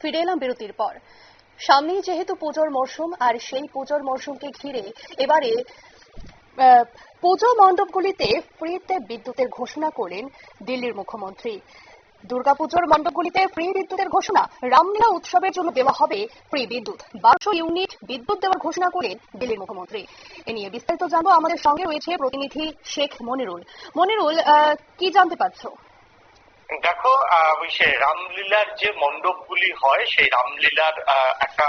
ফিরে এলাম বিরতির পর। সামনেই যেহেতু পুজোর মরশুম, আর সেই পুজোর মরশুমকে ঘিরে এবারে পুজো মণ্ডপগুলিতে ফ্রিতে বিদ্যুতের ঘোষণা করলেন দিল্লির মুখ্যমন্ত্রী। দুর্গাপুজোর মণ্ডপগুলিতে ফ্রি বিদ্যুতের ঘোষণা, রামলীলা উৎসবের জন্য দেওয়া হবে ফ্রি বিদ্যুৎ। বারোশো ইউনিট বিদ্যুৎ দেওয়ার ঘোষণা করলেন দিল্লির মুখ্যমন্ত্রী। এ নিয়ে বিস্তারিত জানব আমাদের সঙ্গে রয়েছে প্রতিনিধি শেখ মনিরুল। মনিরুল কি জানতে পারছ? দেখো ওই সে রামলীলার যে মণ্ডপগুলি হয়, সেই রামলীলার একটা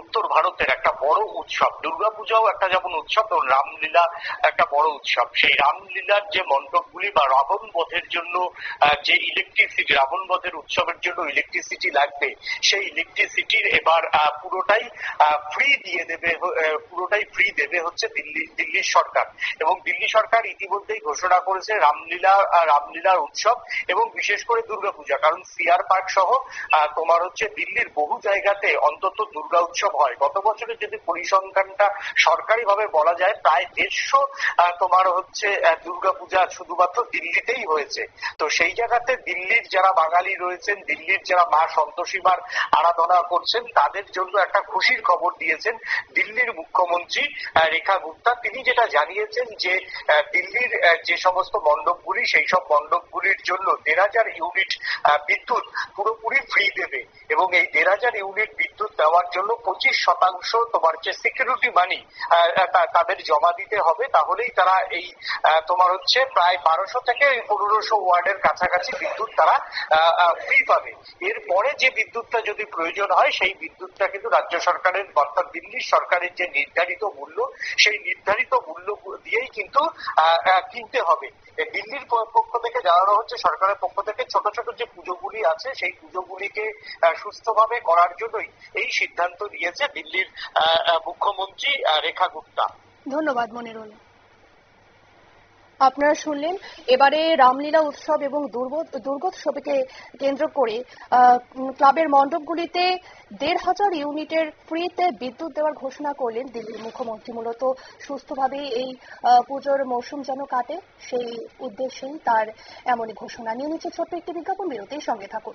উত্তর ভারতের একটা বড় উৎসব। দুর্গাপূজাও একটা যেমন উৎসব, তেমন রামলীলা একটা বড় উৎসব। সেই রামলীলার যে মণ্ডপগুলি বা রাবণ বধের জন্য যে ইলেকট্রিসিটি রাবণ বধের উৎসবের জন্য ইলেকট্রিসিটি লাগবে, সেই ইলেকট্রিসিটির এবার পুরোটাই ফ্রি দিয়ে দেবে পুরোটাই ফ্রি দেবে হচ্ছে দিল্লি, দিল্লির সরকার। এবং দিল্লি সরকার ইতিমধ্যেই ঘোষণা করেছে রামলীলা রামলীলার উৎসব এবং বিশেষ করে দুর্গাপূজা, কারণ সিআর পার্ক সহ তোমার হচ্ছে দিল্লির বহু জায়গাতে অন্তত দুর্গা উৎসব হয়। গত বছরে যদি পরিসংখ্যানটা সরকারিভাবে বলা যায়, প্রায় দেড়শো তোমার হচ্ছে দুর্গাপূজা শুধুমাত্র দিল্লিতেই হয়েছে। তো সেই জায়গাতে দিল্লির যারা বাঙালি রয়েছেন, দিল্লির যারা মা সন্তোষীমার আরাধনা করছেন, তাদের জন্য একটা খুশির খবর দিয়েছেন দিল্লির মুখ্যমন্ত্রী রেখা গুপ্তা। তিনি যেটা জানিয়েছেন যে দিল্লির যে সমস্ত মণ্ডপগুলি, সেই সব মণ্ডপগুলির জন্য দেড় হাজার ইউনিট বিদ্যুৎ পুরোপুরি ফ্রি দেবে। এবং এই দেড় হাজার ইউনিট বিদ্যুৎ দেওয়ার জন্য পঁচিশ শতাংশ তোমার যে সিকিউরিটি মানি তাদের জমা দিতে হবে, তাহলেই তারা এই তোমার হচ্ছে প্রায় বারোশো থেকে পনেরোশো ওয়ার্ডের কাছাকাছি বিদ্যুৎ তারা ফ্রি পাবে। এরপরে যে বিদ্যুৎটা যদি প্রয়োজন হয়, সেই বিদ্যুৎটা কিন্তু রাজ্য সরকারের অর্থাৎ দিল্লির সরকারের যে নির্ধারিত মূল্য, সেই নির্ধারিত মূল্য দিয়েই কিন্তু কিনতে হবে। দিল্লির পক্ষ থেকে জানানো হচ্ছে, সরকারের পক্ষ থেকে ছোট ছোট যে পুজোগুলি আছে, সেই পুজোগুলিকে সুস্থভাবে করার জন্যই এই সিদ্ধান্ত নিয়েছে দিল্লির মুখ্যমন্ত্রী রেখা গুপ্তা। ধন্যবাদ, মনিরুল। আপনারা শুনলেন, এবারে রামলীলা উৎসব এবং দুর্গো- দুর্গোৎসবকে কেন্দ্র করে ক্লাবের মণ্ডপগুলিতে দেড় হাজার ইউনিটের ফ্রিতে বিদ্যুৎ দেওয়ার ঘোষণা করলেন দিল্লির মুখ্যমন্ত্রী। মূলত সুস্থভাবে এই পুজোর মৌসুম যেন কাটে, সেই উদ্দেশ্যেই তার এমনই ঘোষণা। নিয়ে নিচ্ছে ছোট্ট একটি বিজ্ঞাপন বিরতির সঙ্গে থাকুন।